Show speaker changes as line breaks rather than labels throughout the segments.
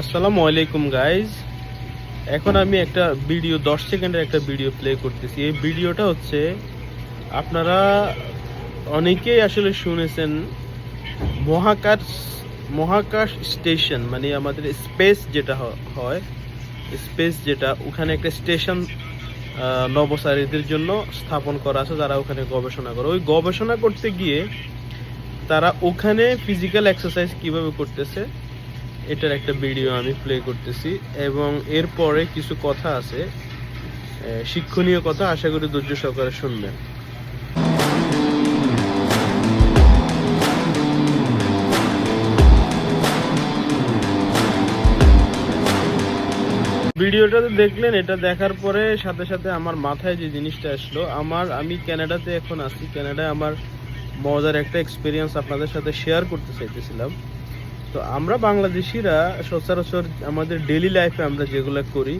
আসসালামু আলাইকুম গাইজ এখন আমি একটা ভিডিও দশ সেকেন্ডের একটা ভিডিও প্লে করতেছি। এই ভিডিওটা হচ্ছে, আপনারা অনেকেই আসলে শুনেছেন, মহাকাশ মহাকাশ স্টেশন মানে আমাদের স্পেস যেটা হয় স্পেস যেটা, ওখানে একটা স্টেশন নবসারীদের জন্য স্থাপন করা আছে, যারা ওখানে গবেষণা করে। ওই গবেষণা করতে গিয়ে তারা ওখানে ফিজিক্যাল এক্সারসাইজ কীভাবে করতেছে? এটার একটা ভিডিও আমি প্লে করতেছি, এবং এরপরে কিছু কথা আছে শিক্ষণীয় কথা আশা করি ধৈর্য সহকারে শুনবেন। ভিডিওটা তো দেখলেন, এটা দেখার পরে সাথে সাথে আমার মাথায় যে জিনিসটা আসলো, আমার, আমি কানাডাতে এখন আছি। কানাডায় আমার মজার একটা এক্সপিরিয়েন্স আপনাদের সাথে শেয়ার করতে চাইতেছিলাম। তো আমরা বাংলাদেশিরা সচরাচর আমাদের ডেলি লাইফে আমরা যেগুলো করি,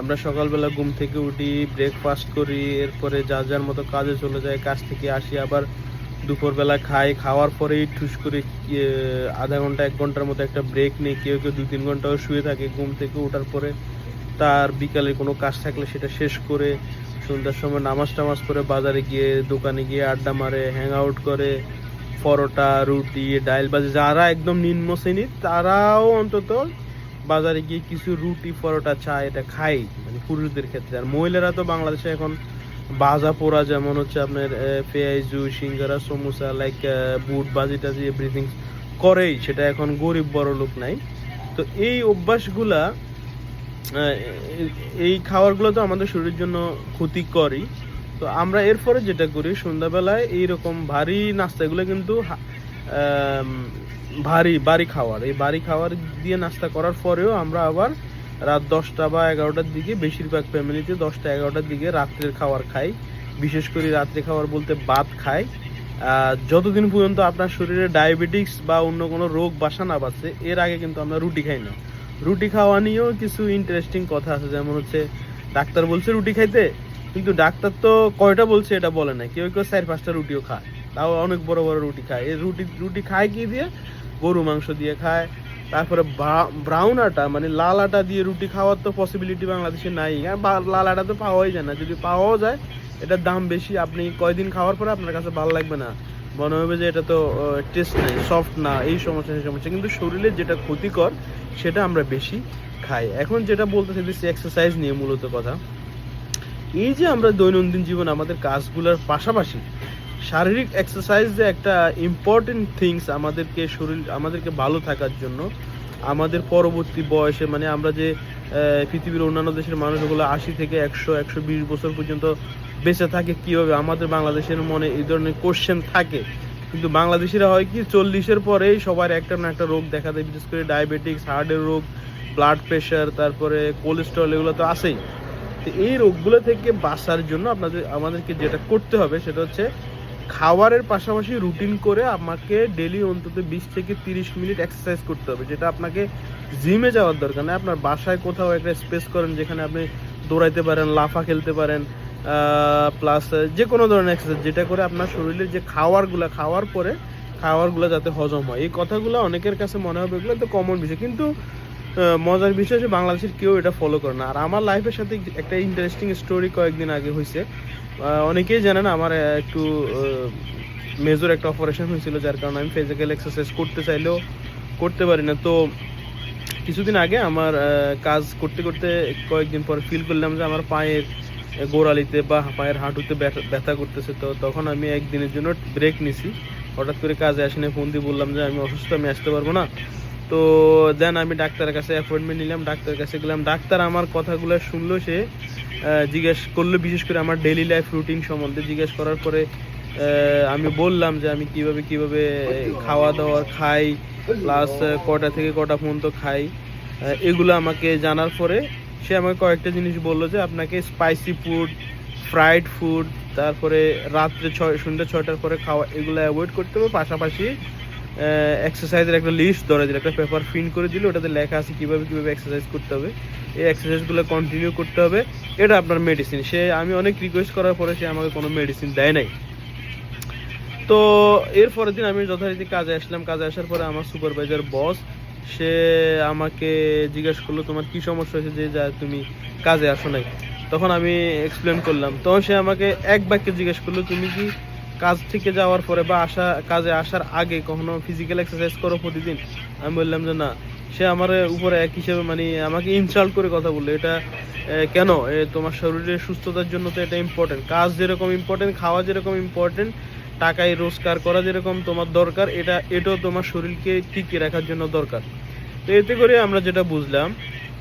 আমরা সকালবেলা ঘুম থেকে উঠি ব্রেকফাস্ট করি, এরপরে যা যার মতো কাজে চলে যায় কাজ থেকে আসি, আবার দুপুরবেলা খাই, খাওয়ার পরেই ঠুস করে আধা ঘণ্টা, এক ঘণ্টার মতো একটা ব্রেক নেই, কেউ কেউ দু তিন ঘন্টাও শুয়ে থাকে ঘুম থেকে ওঠার পরে। তার বিকালে কোনো কাজ থাকলে সেটা শেষ করে সন্ধ্যার সময় নামাজ টামাজ করে বাজারে গিয়ে, দোকানে গিয়ে আড্ডা মারে হ্যাং আউট করে পরোটা, রুটি, ডাইল বাজি, যারা একদম নিম্ন শ্রেণির, তারাও অন্তত বাজারে গিয়ে কিছু রুটি, পরোটা, চা এটা খাই মানে পুরুষদের ক্ষেত্রে। আর মহিলারা তো বাংলাদেশে এখন বাজা পোড়া যেমন হচ্ছে আপনার পেঁয়াজু সিঙ্গারা, সমোসা লাইক বুট, বাজি টাজি এভরিথিং করেই, সেটা এখন গরিব বড় লোক নাই। তো এই অভ্যাসগুলা এই- এই খাবারগুলো তো আমাদের শরীরের জন্য ক্ষতিকরই। তো আমরা এরপরে যেটা করি, সন্ধ্যাবেলায় এইরকম ভারী নাস্তাগুলো কিন্তু ভারী, বাড়ি খাওয়ার। এই বাড়ি খাওয়ার দিয়ে নাস্তা করার পরেও আমরা আবার রাত দশটা বা এগারোটার দিকে, বেশিরভাগ ফ্যামিলিতে দশটা এগারোটার দিকে রাত্রের খাবার খাই। বিশেষ করে রাত্রে খাবার বলতে ভাত খাই। যতদিন পর্যন্ত আপনার শরীরে ডায়াবেটিক্স বা অন্য কোনো রোগ, বাসা না বাঁচে, এর আগে কিন্তু আমরা রুটি খাই না। রুটি খাওয়া নিয়েও কিছু ইন্টারেস্টিং কথা আছে, যেমন হচ্ছে, ডাক্তার বলছে রুটি খাইতে? কিন্তু ডাক্তার তো কয়টা বলছে এটা বলে না কেউ কেউ চার, পাঁচটা রুটিও খায়। তাও অনেক বড় বড় রুটি খায়। এই রুটি রুটি খায় কি দিয়ে? গরু মাংস দিয়ে খায়। তারপরে ব্রাউন আটা মানে লাল আটা দিয়ে রুটি খাওয়ার তো পসিবিলিটি বাংলাদেশে নাই। লাল আটা তো পাওয়াই যায় না। যদি পাওয়াও যায়, এটার দাম বেশি। আপনি কয়দিন খাওয়ার পরে আপনার কাছে ভালো লাগবে না। মনে হবে যে এটা তো টেস্ট নাই সফট না, এই সমস্যা, সেই সমস্যা। কিন্তু শরীরে যেটা ক্ষতিকর, সেটা আমরা বেশি খাই। এখন যেটা বলতে চাইছি এক্সারসাইজ নিয়ে মূলত কথা। এই যে আমরা দৈনন্দিন জীবন, আমাদের কাজগুলোর পাশাপাশি শারীরিক এক্সারসাইজ যে একটা ইম্পর্টেন্ট থিংস আমাদেরকে শরীর, আমাদেরকে ভালো থাকার জন্য আমাদের পরবর্তী বয়সে মানে আমরা যে পৃথিবীর অন্যান্য দেশের মানুষগুলো আশি থেকে একশো একশো বিশ বছর পর্যন্ত বেঁচে থাকে কীভাবে? আমাদের বাংলাদেশের মনে এই ধরনের কোশ্চেন থাকে। কিন্তু বাংলাদেশিরা হয় কি, চল্লিশের পরেই সবার একটা না একটা রোগ দেখা দেয়, বিশেষ করে ডায়াবেটিক্স হার্টের রোগ ব্লাড প্রেশার তারপরে কোলেস্ট্রল এগুলো তো আছেই। তো এই রোগগুলো থেকে বাঁচার জন্য আপনাদের, আমাদেরকে যেটা করতে হবে সেটা হচ্ছে খাবারের পাশাপাশি রুটিন করে আমাকে ডেলি অন্তত বিশ থেকে তিরিশ মিনিট এক্সারসাইজ করতে হবে, যেটা আপনাকে জিমে যাওয়ার দরকার নেই আপনার বাসায় কোথাও একটা স্পেস করেন যেখানে আপনি দৌড়াইতে পারেন, লাফা খেলতে পারেন প্লাস যে কোনো ধরনের এক্সারসাইজ যেটা করে আপনার শরীরের যে খাওয়ারগুলো, খাওয়ার পরে খাওয়ারগুলো যাতে হজম হয়। এই কথাগুলো অনেকের কাছে মনে হবে, এগুলো তো কমন বিষয়। কিন্তু মজার বিষয় যে বাংলাদেশের কেউ এটা ফলো করে না। আর আমার লাইফের সাথে একটা ইন্টারেস্টিং স্টোরি কয়েকদিন আগে হয়েছে অনেকেই জানেন আমার একটু মেজর একটা অপারেশন হয়েছিল, যার কারণে আমি ফিজিক্যাল এক্সারসাইজ করতে চাইলেও করতে পারি না। তো কিছুদিন আগে আমার কাজ করতে করতে কয়েকদিন পরে ফিল করলাম যে আমার পায়ের গোড়ালিতে বা পায়ের হাঁটুতে ব্যথা- করতেছে। তো তখন আমি একদিনের জন্য ব্রেক নিছি। হঠাৎ করে কাজে আসেনি, ফোন দিয়ে বললাম যে আমি অসুস্থ, আমি আসতে পারব না। তো দেন আমি ডাক্তারের কাছে অ্যাপয়েন্টমেন্ট নিলাম, ডাক্তারের কাছে গেলাম। ডাক্তার আমার কথাগুলো শুনলো, সে জিজ্ঞেস করল, বিশেষ করে আমার ডেলি লাইফ রুটিন সম্বন্ধে। জিজ্ঞেস করার পরে আমি বললাম যে আমি কীভাবে কীভাবে খাওয়া দাওয়া খাই প্লাস কটা থেকে কটা পর্যন্ত খাই। এগুলো আমাকে জানার পরে, সে আমাকে কয়েকটা জিনিস বলল যে আপনাকে স্পাইসি ফুড ফ্রাইড ফুড তারপরে রাত্রে ছয়, সন্ধ্যা ছয়টার পরে খাওয়া, এগুলো অ্যাভয়েড করতে হবে। পাশাপাশি এক্সারসাইজের একটা লিস্ট ধরে দিল, একটা পেপার প্রিন্ট করে দিল, ওটাতে লেখা আছে কীভাবে কীভাবে এক্সারসাইজ করতে হবে। এই এক্সারসাইজগুলো কন্টিনিউ করতে হবে। এটা আপনার মেডিসিন সে আমি অনেক রিকোয়েস্ট করার পরে সে আমাকে কোনো মেডিসিন দেয় নাই। তো এর পরের দিন আমি যথারীতি কাজে আসলাম। কাজে আসার পরে আমার সুপারভাইজার বস সে আমাকে জিজ্ঞেস করল, তোমার কি সমস্যা হয়েছে যে যা তুমি কাজে আসো নাই? তখন আমি এক্সপ্লেন করলাম। তখন সে আমাকে এক বাক্যে জিজ্ঞেস করল, তুমি কি কাজ থেকে যাওয়ার পরে বা আসা, কাজে আসার আগে কখনো ফিজিক্যাল এক্সারসাইজ করো প্রতিদিন? আমি বললাম যে না। সে আমার উপরে এক হিসেবে মানে আমাকে ইনসাল্ট করে কথা বলল। এটা কেন? তোমার শরীরের সুস্থতার জন্য তো এটা ইম্পর্টেন্ট কাজ যেরকম ইম্পর্টেন্ট খাওয়া যেরকম ইম্পর্টেন্ট টাকায় রোজগার করা যেরকম তোমার দরকার, এটা, এটাও তোমার শরীরকে টিকিয়ে রাখার জন্য দরকার। তো এতে করে আমরা যেটা বুঝলাম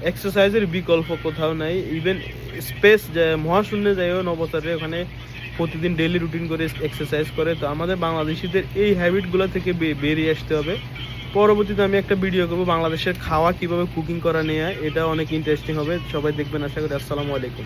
এক্সারসাইজের বিকল্প কোথাও নাই। ইভেন স্পেস মহাশূন্যে যাইও নবতারে ওখানে প্রতিদিন ডেলি রুটিন করে এক্সারসাইজ করে, তো আমাদের বাংলাদেশিদের এই হ্যাবিটগুলো থেকে বেরিয়ে আসতে হবে। পরবর্তীতে আমি একটা ভিডিও করব বাংলাদেশের খাওয়া কীভাবে কুকিং করা নিয়ে, এটা অনেক ইন্টারেস্টিং হবে, সবাই দেখবেন, আশা করি। আসসালামু আলাইকুম।